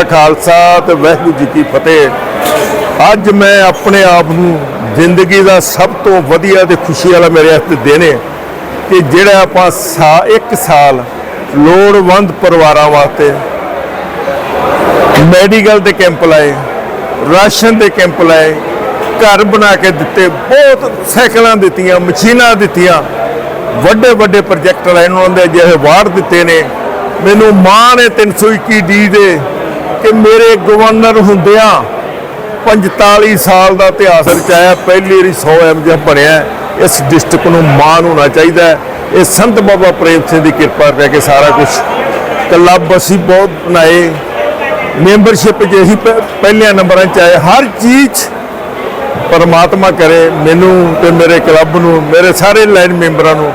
ਕਾ ਖਾਲਸਾ ਤੇ ਵਾਹਿਗੁਰੂ ਜੀ ਕੀ ਫਤਿਹ। ਅੱਜ ਮੈਂ ਆਪਣੇ ਆਪ ਨੂੰ ਜ਼ਿੰਦਗੀ ਦਾ ਸਭ ਤੋਂ ਵਧੀਆ ਤੇ ਖੁਸ਼ੀ ਵਾਲਾ ਮੇਰੇ ਹੱਥ ਦਿਨ ਹੈ ਕਿ ਜਿਹੜਾ ਆਪਾਂ ਸਾ, ਇੱਕ ਸਾਲ ਲੋੜਵੰਦ ਪਰਿਵਾਰਾਂ ਵਾਸਤੇ ਮੈਡੀਕਲ ਦੇ ਕੈਂਪ ਲਾਏ, ਰਾਸ਼ਨ ਦੇ ਕੈਂਪ ਲਾਏ, ਘਰ ਬਣਾ ਕੇ ਦਿੱਤੇ, ਬਹੁਤ ਸਾਈਕਲਾਂ ਦਿੱਤੀਆਂ, ਮਸ਼ੀਨਾਂ ਦਿੱਤੀਆਂ ਵੱਡੇ ਵੱਡੇ ਪ੍ਰੋਜੈਕਟ ਲਾਏ ਉਹਨਾਂ ਦੇ ਜਿਹੇ ਵਾਰ ਦਿੱਤੇ ਨੇ। ਮੈਨੂੰ ਮਾਣ ਹੈ 321 ਡੀ ਦੇ ਕਿ ਮੇਰੇ ਗਵਰਨਰ ਹੁੰਦਿਆਂ 45 ਸਾਲ ਦਾ ਇਤਿਹਾਸ ਰਚਾਇਆ ਪਹਿਲੀ ਵਾਰੀ 100 ਐਮਜੀ ਬਣਿਆ। ਇਸ ਡਿਸਟ੍ਰਿਕਟ ਨੂੰ ਮਾਣ ਹੋਣਾ ਚਾਹੀਦਾ ਇਹ ਸੰਤ ਬਾਬਾ ਪ੍ਰੇਮ ਸਿੰਘ ਦੀ ਕਿਰਪਾ ਰਹਿ ਕੇ ਸਾਰਾ ਕੁਝ ਕਲੱਬ ਅਸੀਂ ਬਹੁਤ ਬਣਾਏ। ਮੈਂਬਰਸ਼ਿਪ ਜਿਹੀ ਪਹਿਲਿਆਂ ਨੰਬਰਾਂ 'ਚ ਆਏ, ਹਰ ਚੀਜ਼ ਪਰਮਾਤਮਾ ਕਰੇ, ਮੈਨੂੰ ਤੇ ਮੇਰੇ ਕਲੱਬ ਨੂੰ, ਮੇਰੇ ਸਾਰੇ ਲਾਈਨ ਮੈਂਬਰਾਂ ਨੂੰ।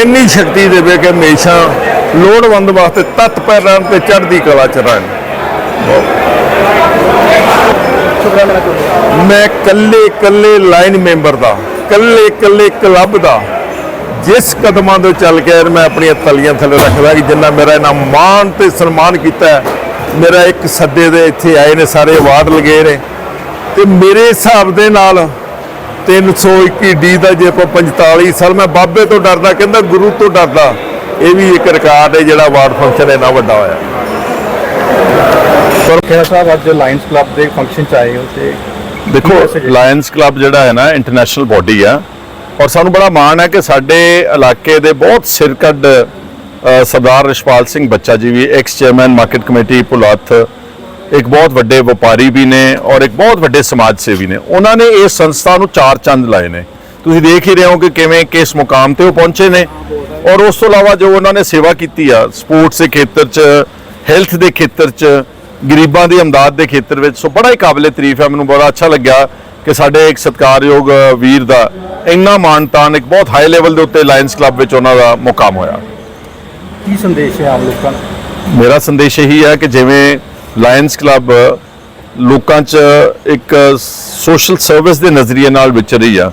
ਇੰਨੀ ਸ਼ਕਤੀ ਦੇਵੇ ਕਿ ਹਮੇਸ਼ਾ ਲੋੜਵੰਦ ਵਾਸਤੇ ਤਤ ਪੈਰ ਰਹਿਣ ਤੇ ਚੜ੍ਹਦੀ ਕਲਾ ਚ ਰਹਿਣ ਮੈਂ ਕੱਲੇ ਕੱਲੇ ਲਾਈਨ ਮੈਂਬਰ ਦਾ, ਕੱਲੇ ਕੱਲੇ ਕਲੱਬ ਦਾ, ਜਿਸ ਕਦਮਾਂ ਤੋਂ ਚੱਲ ਕੇ ਮੈਂ ਆਪਣੀਆਂ ਤਲੀਆਂ ਥੱਲੇ ਰੱਖਦਾ ਕਿ ਜਿੰਨਾ ਮੇਰਾ ਇਹਨਾਂ ਮਾਣ ਤੇ ਸਨਮਾਨ ਕੀਤਾ ਮੇਰਾ ਇੱਕ ਸੱਦੇ ਦੇ ਇੱਥੇ ਆਏ ਨੇ, ਸਾਰੇ ਅਵਾਰਡ ਲਗੇ ਨੇ। ਤੇ ਮੇਰੇ ਹਿਸਾਬ ਦੇ ਨਾਲ 321 ਡੀ ਦਾ ਜੇ ਆਪਾਂ 45 ਸਾਲ, ਮੈਂ ਬਾਬੇ ਤੋਂ ਡਰਦਾ, ਕਹਿੰਦਾ ਗੁਰੂ ਤੋਂ ਡਰਦਾ, ਇਹ ਵੀ ਇੱਕ ਰਿਕਾਰਡ ਹੈ ਜਿਹੜਾ ਅਵਾਰਡ ਫੰਕਸ਼ਨ ਇੰਨਾ ਵੱਡਾ ਹੋਇਆ। ਪਰ ਖੇੜਾ ਸਾਹਿਬ ਅੱਜ ਲਾਇਨਸ ਕਲੱਬ ਦੇ ਫੰਕਸ਼ਨ ਚ ਆਏ ਹੋ ਤੇ ਦੇਖੋ ਲਾਇਨਸ ਕਲੱਬ ਜਿਹੜਾ ਹੈ ਨਾ ਇੰਟਰਨੈਸ਼ਨਲ ਬਾਡੀ ਆ। ਔਰ ਸਾਨੂੰ ਬੜਾ ਮਾਣ ਹੈ ਕਿ ਸਾਡੇ ਇਲਾਕੇ ਦੇ ਬਹੁਤ ਸਿਰਕੱਢ ਅ, ਸਰਦਾਰ ਰਿਸ਼ਪਾਲ ਸਿੰਘ ਬੱਚਾ ਜੀ ਵੀ ex chairman market committee Pulath ਇੱਕ ਬਹੁਤ ਵੱਡੇ ਵਪਾਰੀ ਵੀ ਨੇ ਔਰ ਇੱਕ ਬਹੁਤ ਵੱਡੇ ਸਮਾਜ ਸੇਵੀ ਨੇ। ਉਹਨਾਂ ਨੇ ਇਸ ਸੰਸਥਾ ਨੂੰ ਚਾਰ ਚੰਦ ਲਾਏ ਨੇ। ਤੁਸੀਂ ਦੇਖ ਹੀ ਰਹੇ ਹੋ ਕਿ ਕਿਵੇਂ ਕਿਸ ਮੁਕਾਮ ਤੇ ਉਹ ਪਹੁੰਚੇ ਨੇ। ਔਰ ਉਸ ਤੋਂ ਇਲਾਵਾ ਜੋ ਉਹਨਾਂ ਨੇ ਸੇਵਾ ਕੀਤੀ ਆ ਸਪੋਰਟਸ ਦੇ ਖੇਤਰ 'ਚ ਹੈਲਥ ਦੇ ਖੇਤਰ 'ਚ ਗਰੀਬਾਂ ਦੀ ਇਮਦਾਦ ਦੇ ਖੇਤਰ ਵਿੱਚ। ਸੋ ਬੜਾ ਹੀ ਕਾਬਲੇ ਤਾਰੀਫ ਹੈ ਮੈਨੂੰ ਬੜਾ ਅੱਛਾ ਲੱਗਿਆ ਕਿ ਸਾਡੇ ਇੱਕ ਸਤਿਕਾਰਯੋਗ ਵੀਰ ਦਾ ਇੰਨਾ ਮਾਨਤਾਨ ਇੱਕ ਬਹੁਤ ਹਾਈ ਲੈਵਲ ਦੇ ਉੱਤੇ ਲਾਇਨਸ ਕਲੱਬ ਵਿੱਚ ਉਹਨਾਂ ਦਾ ਮੁਕਾਮ ਹੋਇਆ। ਕੀ ਸੰਦੇਸ਼ ਹੈ ਆਮ ਲੋਕਾਂ ਨੂੰ? ਮੇਰਾ ਸੰਦੇਸ਼ ਇਹੀ ਹੈ ਕਿ ਜਿਵੇਂ ਲਾਇਨਸ ਕਲੱਬ ਲੋਕਾਂ 'ਚ ਇੱਕ ਸੋਸ਼ਲ ਸਰਵਿਸ ਦੇ ਨਜ਼ਰੀਏ ਨਾਲ ਵਿਚਰੀ ਆ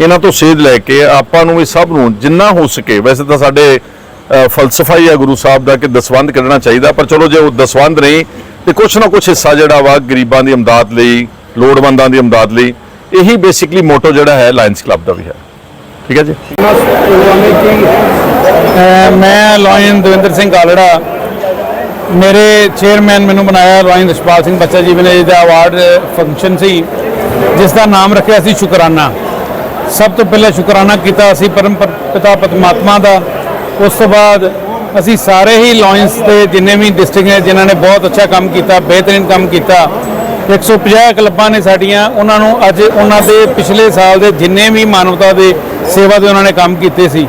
ਇਹਨਾਂ ਤੋਂ ਸੇਧ ਲੈ ਕੇ ਆਪਾਂ ਨੂੰ ਵੀ ਸਭ ਨੂੰ ਜਿੰਨਾ ਹੋ ਸਕੇ ਵੈਸੇ ਤਾਂ ਸਾਡੇ ਫਲਸਫਾ ਹੀ ਆ ਗੁਰੂ ਸਾਹਿਬ ਦਾ ਕਿ ਦਸਵੰਧ ਕੱਢਣਾ ਚਾਹੀਦਾ ਪਰ ਚਲੋ ਜੇ ਉਹ ਦਸਵੰਧ ਨਹੀਂ ਤੇ ਕੁਛ ਨਾ ਕੁਛ ਹਿੱਸਾ ਜਿਹੜਾ ਵਾ ਗਰੀਬਾਂ ਦੀ ਇਮਦਾਦ ਲਈ, ਲੋੜਵੰਦਾਂ ਦੀ ਇਮਦਾਦ ਲਈ, ਇਹੀ ਬੇਸਿਕਲੀ ਮੋਟੋ ਜਿਹੜਾ ਹੈ ਲਾਇਨਸ ਕਲੱਬ ਦਾ ਵੀ ਹੈ। ਠੀਕ ਹੈ ਜੀ? ਮੈਂ ਲੋਇਨ ਦਵਿੰਦਰ ਸਿੰਘ ਕਾਲੜਾ। ਮੇਰੇ ਚੇਅਰਮੈਨ ਮੈਨੂੰ ਬਣਾਇਆ ਲੋਇਨ ਰਸ਼ਪਾਲ ਸਿੰਘ ਬੱਚਾ ਜੀ ਨੇ, ਜਿਹਦਾ ਅਵਾਰਡ ਫੰਕਸ਼ਨ ਸੀ ਜਿਸ ਦਾ ਨਾਮ ਰੱਖਿਆ ਸੀ ਸ਼ੁਕਰਾਨਾ। ਸਭ ਤੋਂ ਪਹਿਲਾਂ ਸ਼ੁਕਰਾਨਾ ਕੀਤਾ ਅਸੀਂ ਪਰਮ ਪਿਤਾ ਪਰਮਾਤਮਾ ਦਾ। ਉਸ ਤੋਂ ਬਾਅਦ ਅਸੀਂ ਸਾਰੇ ਹੀ ਲੋਇਨਸ ਦੇ ਜਿੰਨੇ ਵੀ ਡਿਸਟ੍ਰਿਕਟ ਨੇ, ਜਿਨ੍ਹਾਂ ਨੇ ਬਹੁਤ ਅੱਛਾ ਕੰਮ ਕੀਤਾ, ਬਿਹਤਰੀਨ ਕੰਮ ਕੀਤਾ 150 ਕਲੱਬਾਂ ਨੇ ਸਾਡੀਆਂ, ਉਹਨਾਂ ਨੂੰ ਅੱਜ ਉਹਨਾਂ ਦੇ ਪਿਛਲੇ ਸਾਲ ਦੇ ਜਿੰਨੇ ਵੀ ਮਾਨਵਤਾ ਦੇ ਸੇਵਾ ਦੇ ਉਹਨਾਂ ਨੇ ਕੰਮ ਕੀਤੇ ਸੀ,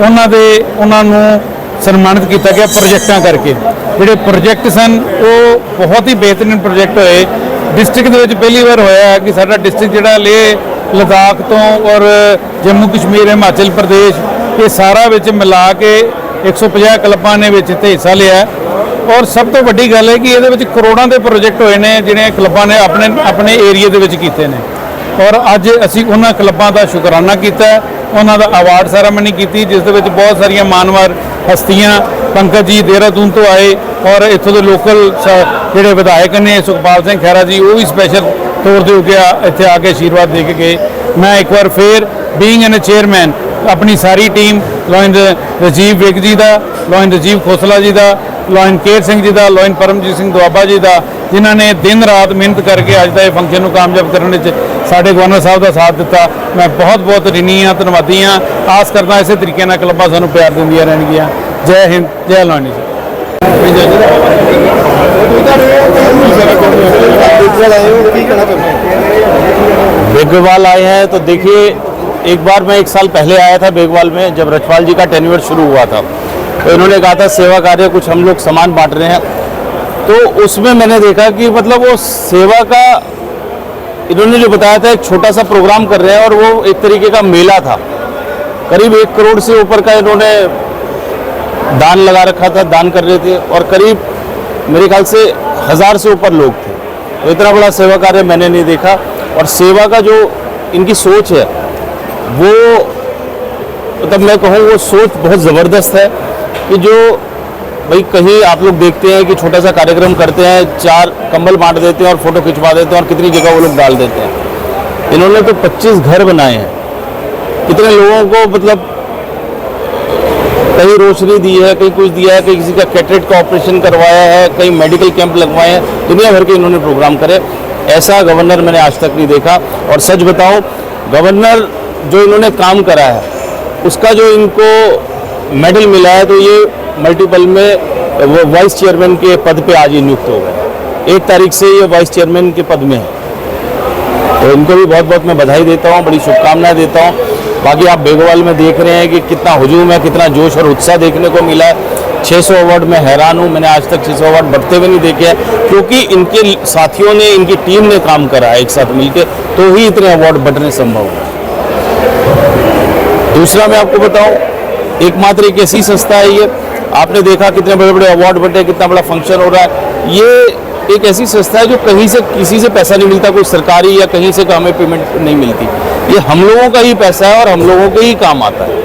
ਉਹਨਾਂ ਦੇ, ਉਹਨਾਂ ਨੂੰ ਸਨਮਾਨਿਤ ਕੀਤਾ ਗਿਆ ਪ੍ਰੋਜੈਕਟਾਂ ਕਰਕੇ। ਜਿਹੜੇ ਪ੍ਰੋਜੈਕਟ ਸਨ, ਉਹ ਬਹੁਤ ਹੀ ਬਿਹਤਰੀਨ ਪ੍ਰੋਜੈਕਟ ਹੋਏ। ਡਿਸਟ੍ਰਿਕਟ ਦੇ ਵਿੱਚ ਪਹਿਲੀ ਵਾਰ ਹੋਇਆ ਕਿ ਸਾਡਾ ਡਿਸਟ੍ਰਿਕਟ ਜਿਹੜਾ ਲੇ ਲਦਾਖ ਤੋਂ ਔਰ ਜੰਮੂ ਕਸ਼ਮੀਰ, ਹਿਮਾਚਲ ਪ੍ਰਦੇਸ਼, ਇਹ ਸਾਰਾ ਵਿੱਚ ਮਿਲਾ ਕੇ 150 ਕਲੱਬਾਂ ਨੇ ਵਿੱਚ ਇੱਥੇ ਹਿੱਸਾ ਲਿਆ ਔਰ ਸਭ ਤੋਂ ਵੱਡੀ ਗੱਲ ਹੈ ਕਿ ਇਹਦੇ ਵਿੱਚ ਕਰੋੜਾਂ ਦੇ ਪ੍ਰੋਜੈਕਟ ਹੋਏ ਨੇ ਜਿਹੜੇ ਕਲੱਬਾਂ ਨੇ ਆਪਣੇ ਆਪਣੇ ਏਰੀਆ ਦੇ ਵਿੱਚ ਕੀਤੇ ਨੇ। ਔਰ ਅੱਜ ਅਸੀਂ ਉਹਨਾਂ ਕਲੱਬਾਂ ਦਾ ਸ਼ੁਕਰਾਨਾ ਕੀਤਾ ਉਹਨਾਂ ਦਾ ਅਵਾਰਡ ਸੈਰਾਮਨੀ ਕੀਤੀ, ਜਿਸ ਦੇ ਵਿੱਚ ਬਹੁਤ ਸਾਰੀਆਂ ਮਾਨਵਰ ਹਸਤੀਆਂ, ਪੰਕਜ ਜੀ ਦੇਹਰਾਦੂਨ ਤੋਂ ਆਏ ਔਰ ਇੱਥੋਂ ਦੇ ਲੋਕਲ ਜਿਹੜੇ ਵਿਧਾਇਕ ਨੇ, ਸੁਖਪਾਲ ਸਿੰਘ ਖਹਿਰਾ ਜੀ, ਉਹ ਵੀ ਸਪੈਸ਼ਲ ਤੌਰ ਦੇ ਉੱਤੇ ਆ- ਇੱਥੇ ਆ ਕੇ ਆਸ਼ੀਰਵਾਦ ਦੇ ਕੇ ਗਏ। ਮੈਂ ਇੱਕ ਵਾਰ ਫੇਰ ਬੀਇੰਗ ਐਨ ਚੇਅਰਮੈਨ ਆਪਣੀ ਸਾਰੀ ਟੀਮ ਲੋਇਨ ਰਜੀਵ ਵਿਕ ਜੀ ਦਾ ਲੋਇਨ ਰਜੀਵ ਖੋਸਲਾ ਜੀ ਦਾ ਲੋਇਨ ਕੇਰ ਸਿੰਘ ਜੀ ਦਾ ਲੋਇਨ ਪਰਮਜੀਤ ਸਿੰਘ ਦੁਆਬਾ ਜੀ ਦਾ ਜਿਨ੍ਹਾਂ ਨੇ ਦਿਨ ਰਾਤ ਮਿਹਨਤ ਕਰਕੇ ਅੱਜ ਦਾ ਇਹ ਫੰਕਸ਼ਨ ਨੂੰ ਕਾਮਯਾਬ ਕਰਨ ਵਿੱਚ ਸਾਡੇ ਗਵਰਨਰ ਸਾਹਿਬ ਦਾ ਸਾਥ ਦਿੱਤਾ ਮੈਂ ਬਹੁਤ ਬਹੁਤ ਰਿਣੀ ਹਾਂ ਧੰਨਵਾਦੀ ਹਾਂ ਆਸ ਕਰਦਾ ਇਸੇ ਤਰੀਕੇ ਨਾਲ ਕਲੱਬਾਂ ਸਾਨੂੰ ਪਿਆਰ ਦਿੰਦੀਆਂ ਰਹਿਣਗੀਆਂ ਜੈ ਹਿੰਦ ਜੈ ਲੋਇਨੀ ਜੀ बेगवाल आए हैं तो देखिए एक बार मैं एक साल पहले आया था बेगवाल में, जब रजपाल जी का टेन्यूर शुरू हुआ था। तो इन्होंने कहा था, सेवा कार्य, कुछ हम लोग सामान बांट रहे हैं। तो उसमें मैंने देखा कि मतलब वो सेवा का, इन्होंने जो बताया था, एक छोटा सा प्रोग्राम कर रहे हैं और वो एक तरीके का मेला था। करीब एक करोड़ से ऊपर का इन्होंने दान लगा रखा था, दान कर रहे थे और करीब, मेरे ख्याल से, हज़ार से ऊपर लोग थे। तो इतना बड़ा सेवा कार्य मैंने नहीं देखा। और सेवा का जो इनकी सोच है वो मतलब मैं कहूँ, वो सोच बहुत ज़बरदस्त है कि जो, भाई कहीं आप लोग देखते हैं कि छोटा सा कार्यक्रम करते हैं, चार कंबल बांट देते हैं और फ़ोटो खिंचवा देते हैं और कितनी जगह वो लोग डाल देते हैं। इन्होंने तो 25 घर बनाए हैं। कितने लोगों को मतलब कहीं रोशनी दी है, कहीं कुछ दिया है, कहीं किसी का कैटरेट का ऑपरेशन करवाया है, कहीं मेडिकल कैंप लगवाए हैं। दुनिया भर के इन्होंने प्रोग्राम करे। ऐसा गवर्नर मैंने आज तक नहीं देखा। और सच बताऊँ, गवर्नर जो इन्होंने काम करा है, उसका जो इनको मेडल मिला है तो ये मल्टीपल में वो वाइस चेयरमैन के पद पे आज ही नियुक्त हो गए एक तारीख से ये वाइस चेयरमैन के पद में है। तो इनको भी बहुत बहुत मैं बधाई देता हूँ, बड़ी शुभकामनाएँ देता हूँ। बाकी आप बेगवाल में देख रहे हैं कि कितना हजूम है, कितना जोश और उत्साह देखने को मिला है। 600 अवार्ड में हैरान हूँ, मैंने आज तक 600 अवार्ड बढ़ते हुए नहीं देखे हैं, क्योंकि इनके साथियों ने, इनकी टीम ने काम करा है एक साथ मिलकर तो ही इतने अवार्ड बढ़ने संभव है। दूसरा मैं आपको बताऊँ, एकमात्र एक ऐसी संस्था है ये। आपने देखा कितने बड़े बड़े अवार्ड बटे कितना बड़ा फ़ंक्शन हो रहा है। ये एक ऐसी संस्था है जो कहीं से किसी से पैसा नहीं मिलता, कोई सरकारी या कहीं से हमें पेमेंट नहीं मिलती। ये हम लोगों का ही पैसा है और हम लोगों के ही काम आता है।